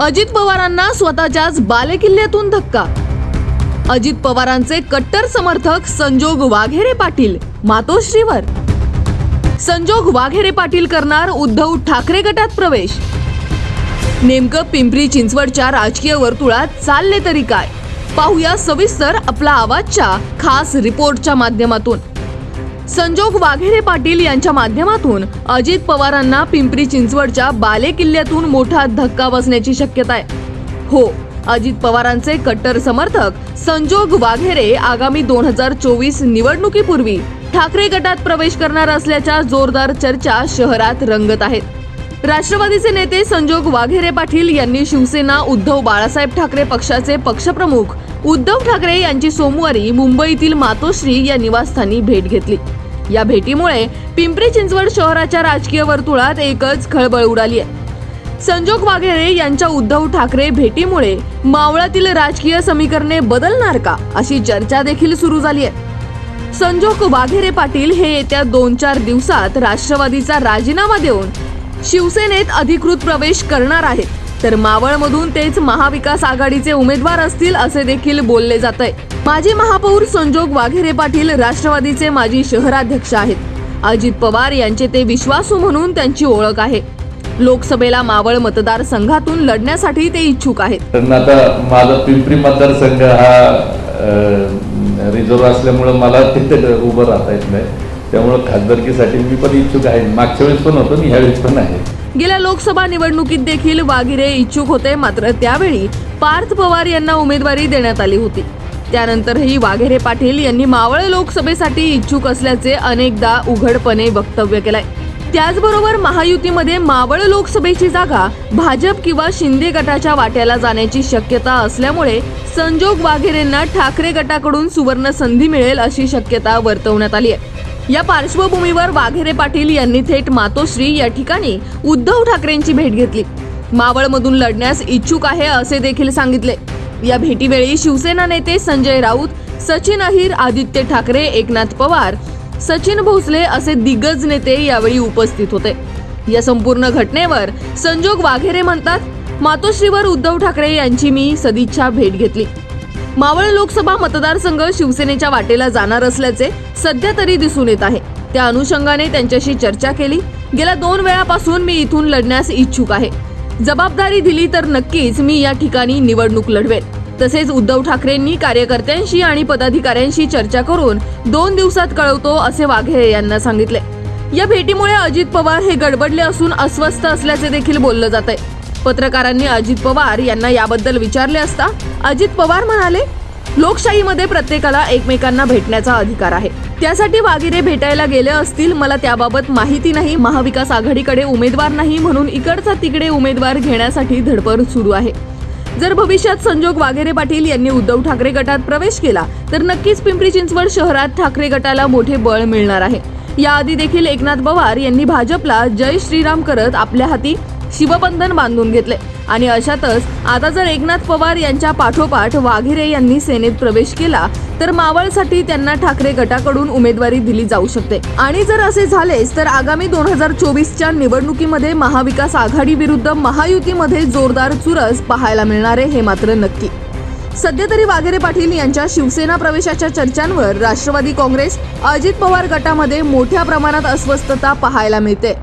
अजित पवारांना स्वतःच्याच बालेकिल्ल्यातून धक्का. अजित पवारांचे कट्टर समर्थक संजोग वाघेरे पाटील मातोश्रीवर. संजोग वाघेरे पाटील करणार उद्धव ठाकरे गटात प्रवेश. नेमकं पिंपरी चिंचवडच्या राजकीय वर्तुळात चालले तरी काय? पाहूया सविस्तर आपला आवाजच्या खास रिपोर्टच्या माध्यमातून. संजोग वाघेरे पाटील यांच्या माध्यमातून अजित पवारांना पिंपरी चिंचवडच्या बाले किल्ल्यातून मोठा धक्का बसण्याची शक्यता आहे. हो अजित पवारांचे कट्टर समर्थक संजोग वाघेरे आगामी दोन हजार चोवीस निवडणुकीपूर्वी ठाकरे गटात प्रवेश करणार असल्याच्या जोरदार चर्चा शहरात रंगत आहेत. राष्ट्रवादीचे नेते संजोग वाघेरे पाटील यांनी शिवसेना उद्धव बाळासाहेब ठाकरे पक्षाचे पक्षप्रमुख उद्धव ठाकरे यांची सोमवारी मुंबईतील मातोश्री या निवासस्थानी भेट घेतली. या भेटीमुळे पिंपरी चिंचवड शहराच्या राजकीय वर्तुळात एकच खळबळ उडाली आहे. संजोग वाघेरे यांच्या उद्धव ठाकरे भेटीमुळे मावळातील राजकीय समीकरणे बदलणार का अशी चर्चा देखील सुरू झाली आहे. संजोग वाघेरे पाटील हे येत्या दोन चार दिवसात राष्ट्रवादीचा राजीनामा देऊन शिवसेनेत अधिकृत प्रवेश करणार आहेत. तर मावळमधून तेच महाविकास आघाडीचे उमेदवार असतील असे देखील बोलले जात आहे माजी महापौर संजोग वाघेरे पाटील राष्ट्रवादीचे माजी शहराध्यक्ष आहेत. अजित पवार यांचे ते विश्वासू म्हणून त्यांची ओळख आहे. लोकसभेला मावळ मतदारसंघातून लढण्यासाठी ते इच्छुक आहेत. आता माझा पिंपरी मतदारसंघ हा रिझर्व असल्यामुळे मला तिथे उभं राहता येत नाही. त्यामुळे खासदारकीसाठी मी पण इच्छुक आहे. मागच्या वेळेस पण होतो आणि ह्यावेळेस पण आहे. गेल्या लोकसभा निवडणुकीत देखील वागिरे इच्छुक होते मात्र त्यावेळी पार्थ पवार यांना उमेदवारी देण्यात आली होती. त्यानंतरही वाघेरे पाटील यांनी मावळ लोकसभेसाठी इच्छुक असल्याचे अनेकदा उघडपणे वक्तव्य केलंय. त्याचबरोबर महायुतीमध्ये मावळ लोकसभेची जागा भाजप किंवा शिंदे गटाच्या वाट्याला जाण्याची शक्यता असल्यामुळे संजोग वाघेरेंना ठाकरे गटाकडून सुवर्ण संधी मिळेल अशी शक्यता वर्तवण्यात आली आहे या पार्श्वभूमीवर वाघेरे पाटील यांनी थेट मातोश्री या ठिकाणी उद्धव ठाकरेंची भेट घेतली. मावळमधून लढण्यास इच्छुक आहे असे देखील सांगितले. या भेटीवेळी शिवसेना नेते संजय राऊत सचिन अहिर आदित्य ठाकरे एकनाथ पवार सचिन भोसले असे दिग्गज नेते यावेळी उपस्थित होते. या संपूर्ण घटनेवर संजोग वाघेरे म्हणतात मातोश्रीवर उद्धव ठाकरे यांची मी सदिच्छा भेट घेतली. मावळ लोकसभा मतदारसंघ शिवसेनेच्या वाटेला जाणार असल्याचे सध्या तरी दिसून येत आहे. त्या अनुषंगाने त्यांच्याशी चर्चा केली. गेल्या दोन वेळापासून मी इथून लढण्यास इच्छुक आहे. जबाबदारी दिली तर नक्कीच मी या ठिकाणी निवडणूक लढवेन तसेच उद्धव ठाकरेंनी कार्यकर्त्यांशी आणि पदाधिकाऱ्यांशी चर्चा करून दोन दिवसात कळवतो असे वाघेरे यांना सांगितले. या भेटीमुळे अजित पवार हे गडबडले असून अस्वस्थ असल्याचे देखील बोललं जात आहे पत्रकारांनी अजित पवार यांना याबद्दल विचारले असता अजित पवार म्हणाले लोकशाहीमध्ये प्रत्येकाला एकमेकांना भेटण्याचा अधिकार आहे. त्यासाठी वागिरे भेटायला गेले असतील मला त्याबाबत माहिती नाही महाविकास आघाडीकडे उमेदवार नाही म्हणून इकडचा तिकडे उमेदवार घेण्यासाठी धडपड सुरू आहे. जर भविष्यात संजोग वाघेरे पाटील यांनी उद्धव ठाकरे गटात प्रवेश केला तर नक्कीच पिंपरी चिंचवड शहरात ठाकरे गटाला मोठे बळ मिळणार आहे. याआधी देखील एकनाथ पवार यांनी भाजपला जय श्रीराम करत आपल्या हाती शिवबंधन बांधून घेतले. आणि अशातच आता जर एकनाथ पवार यांच्या पाठोपाठ वाघेरे यांनी सेनेत प्रवेश केला तर मावळसाठी त्यांना ठाकरे गटाकडून उमेदवारी दिली जाऊ शकते. आणि जर असे झालेच तर आगामी दोन हजार चोवीसच्या निवडणुकीमध्ये महाविकास आघाडी विरुद्ध महायुतीमध्ये जोरदार चुरस पाहायला मिळणार आहे हे मात्र नक्की. सध्या तरी वाघेरे पाटील यांच्या शिवसेना प्रवेशाच्या चर्चांवर राष्ट्रवादी काँग्रेस अजित पवार गटामध्ये मोठ्या प्रमाणात अस्वस्थता पाहायला मिळते.